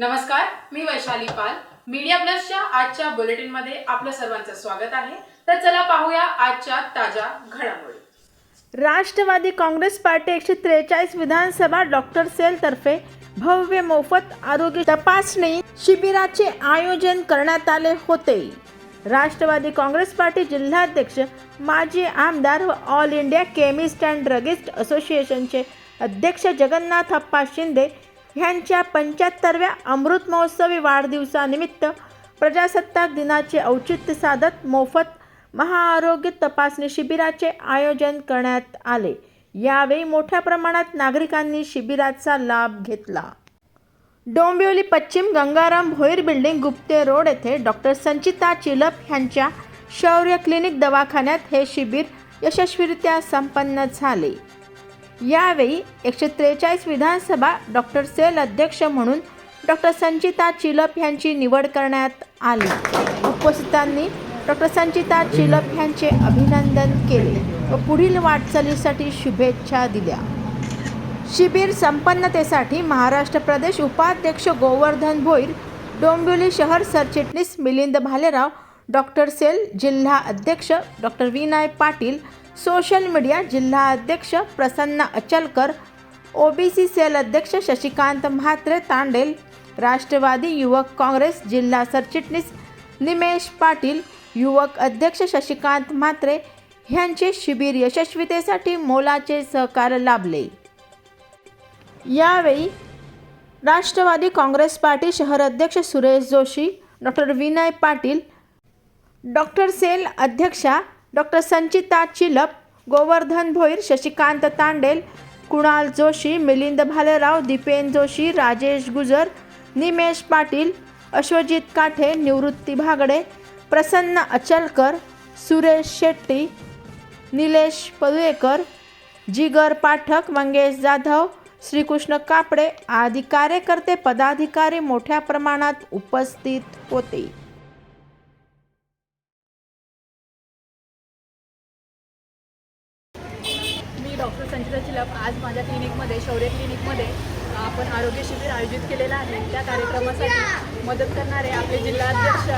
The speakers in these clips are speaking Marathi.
नमस्कार मी वैशाली पाल. मीडिया प्लसच्या आजच्या बुलेटिनमध्ये आपलं सर्वांचं स्वागत आहे. तर चला पाहूया आजच्या ताज्या घडामोडी. राष्ट्रवादी काँग्रेस पार्टी एकशे त्रेचाळीस विधानसभा डॉक्टर सेलतर्फे भव्य मोफत आरोग्य तपासणी शिबिराचे आयोजन करण्यात आले होते. राष्ट्रवादी काँग्रेस पार्टी जिल्हाध्यक्ष माजी आमदार व all India chemist and druggist असोसिएशनचे अध्यक्ष जगन्नाथ अप्पा शिंदे ह्यांच्या पंच्याहत्तरव्या अमृत महोत्सवी वाढदिवसानिमित्त प्रजासत्ताक दिनाचे औचित्य साधत मोफत महाआरोग्य तपासणी शिबिराचे आयोजन करण्यात आले. यावेळी मोठ्या प्रमाणात नागरिकांनी शिबिराचा लाभ घेतला. डोंबिवली पश्चिम गंगाराम भोईर बिल्डिंग गुप्ते रोड येथे डॉक्टर संचिता चिलप ह्यांच्या शौर्य क्लिनिक दवाखान्यात हे शिबिर यशस्वीरित्या संपन्न झाले. यावेळी एकशे त्रेचाळीस विधानसभा डॉक्टर सेल अध्यक्ष म्हणून डॉक्टर संचिता चिलप यांची निवड करण्यात आली. उपस्थितांनी डॉक्टर संचिता चिलप यांचे अभिनंदन केले व पुढील वाटचालीसाठी शुभेच्छा दिल्या. शिबिर संपन्नतेसाठी महाराष्ट्र प्रदेश उपाध्यक्ष गोवर्धन भोईर डोंबिवली शहर सरचिटणीस मिलिंद भालेराव डॉक्टर सेल जिल्हा अध्यक्ष doctor Vinay Patil social media जिल्हा अध्यक्ष प्रसन्न अचलकर ओबीसी सेल अध्यक्ष शशिकांत म्हात्रे तांडेल राष्ट्रवादी युवक काँग्रेस जिल्हा सरचिटणीस निमेश पाटील युवक अध्यक्ष शशिकांत म्हात्रे ह्यांचे शिबिर यशस्वीतेसाठी मोलाचे सहकार्य लाभले. यावेळी राष्ट्रवादी काँग्रेस पार्टी शहर अध्यक्ष Suresh Joshi doctor Vinay Patil doctor cell अध्यक्षा डॉक्टर संचिता चिलप गोवर्धन भोईर शशिकांत तांडेल कुणाल जोशी मिलिंद भालेराव दीपेन जोशी राजेश गुजर निमेश पाटील अश्वजित काठे निवृत्ती भागडे प्रसन्न अचलकर सुरेश शेट्टी निलेश पदुयेकर जिगर पाठक मंगेश जाधव श्रीकृष्ण कापडे आदी कार्यकर्ते पदाधिकारी मोठ्या प्रमाणात उपस्थित होते. डॉक्टर संचिता चिलप आज माझ्या क्लिनिकमध्ये शौर्य क्लिनिकमध्ये आपण आरोग्य शिबिर आयोजित केलेलं आहे. त्या कार्यक्रमासाठी मदत करणारे आपले जिल्हाध्यक्ष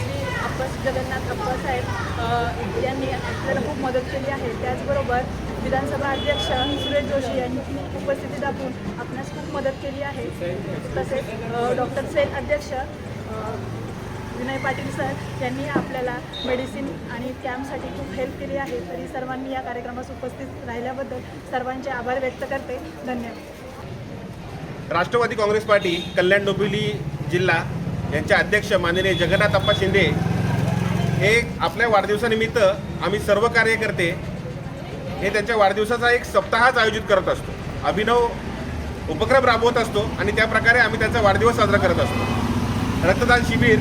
श्री अप्पा जगन्नाथ अप्पासाहेब यांनी आपल्याला खूप मदत केली आहे. त्याचबरोबर विधानसभा अध्यक्ष सुरेश जोशी यांनी उपस्थिती दाखवून आपणास खूप मदत केली आहे. तसेच डॉक्टर सेल अध्यक्ष विनय पाटील सर यांनी आपल्याला मेडिसिन आणि कॅम्पसाठी खूप हेल्प केली आहे. तरी सर्वांनी या कार्यक्रमास उपस्थित राहिल्याबद्दल सर्वांचे आभार व्यक्त करते. धन्यवाद. राष्ट्रवादी काँग्रेस पार्टी कल्याण डोंबिवली जिल्हा यांचे अध्यक्ष माननीय जगन्नाथ अप्पा शिंदे हे आपल्या वाढदिवसानिमित्त आम्ही सर्व कार्यकर्ते हे त्यांच्या वाढदिवसाचा एक सप्ताहच आयोजित करत असतो. अभिनव उपक्रम राबवत असतो आणि त्या प्रकारे आम्ही त्यांचा वाढदिवस साजरा करत असतो. रक्तदान शिबिर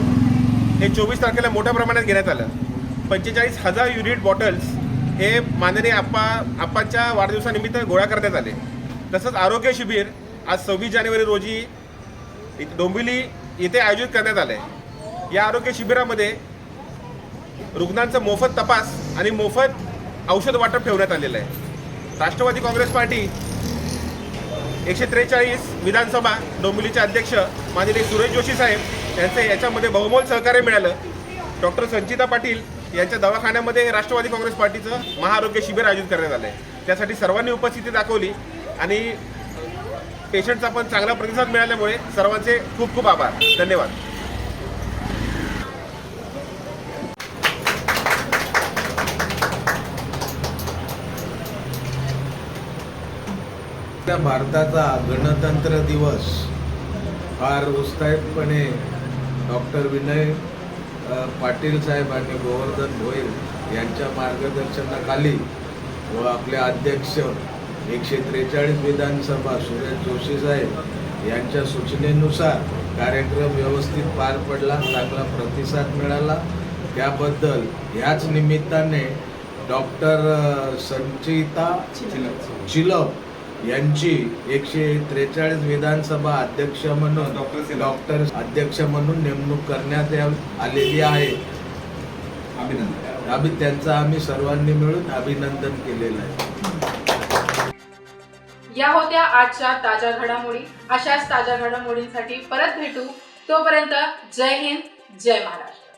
हे चोवीस तारखेला मोठ्या प्रमाणात घेण्यात आलं. पंचेचाळीस हजार युनिट बॉटल्स हे माननीय आप्पा आप्पांच्या वाढदिवसानिमित्त गोळा करण्यात आले. तसंच आरोग्य शिबिर आज सव्वीस जानेवारी रोजी डोंबिवली येथे आयोजित करण्यात आलं आहे या आरोग्य शिबिरामध्ये रुग्णांचा मोफत तपास आणि मोफत औषध वाटप ठेवण्यात आलेलं आहे. राष्ट्रवादी काँग्रेस पार्टी एकशे त्रेचाळीस विधानसभा डोंबिवलीचे अध्यक्ष माननीय सुरेश जोशी साहेब यांचे याच्यामध्ये बहुमोल सहकार्य मिळालं. डॉक्टर संचिता पाटील यांच्या दवाखान्यामध्ये राष्ट्रवादी काँग्रेस पार्टीचं महाआरोग्य शिबिर आयोजित करण्यात आलं आहे त्यासाठी सर्वांनी उपस्थिती दाखवली आणि पेशंटचा पण चांगला प्रतिसाद मिळाल्यामुळे सर्वांचे खूप खूप आभार. धन्यवाद. भारताचा गणतंत्र दिवस फार उत्साहितपणे डॉक्टर विनय पाटील साहेब आणि गोवर्धन भोईर यांच्या मार्गदर्शनाखाली व आपले अध्यक्ष एकशे त्रेचाळीस विधानसभा सुरेश जोशी साहेब यांच्या सूचनेनुसार कार्यक्रम व्यवस्थित पार पडला चांगला प्रतिसाद मिळाला. त्याबद्दल ह्याच निमित्ताने डॉक्टर संचिता चिलप यांची एकशे त्रेचाळीस विधानसभा अध्यक्ष म्हणून डॉक्टर अध्यक्ष म्हणून नेमणूक करण्यात आलेली आहे. अभिनंदन. त्यांचं आम्ही सर्वांनी मिळून अभिनंदन केलेलं आहे. या होत्या आजच्या ताज्या घडामोडी. अशाच ताज्या घडामोडींसाठी परत भेटू. तोपर्यंत जय हिंद जय महाराष्ट्र.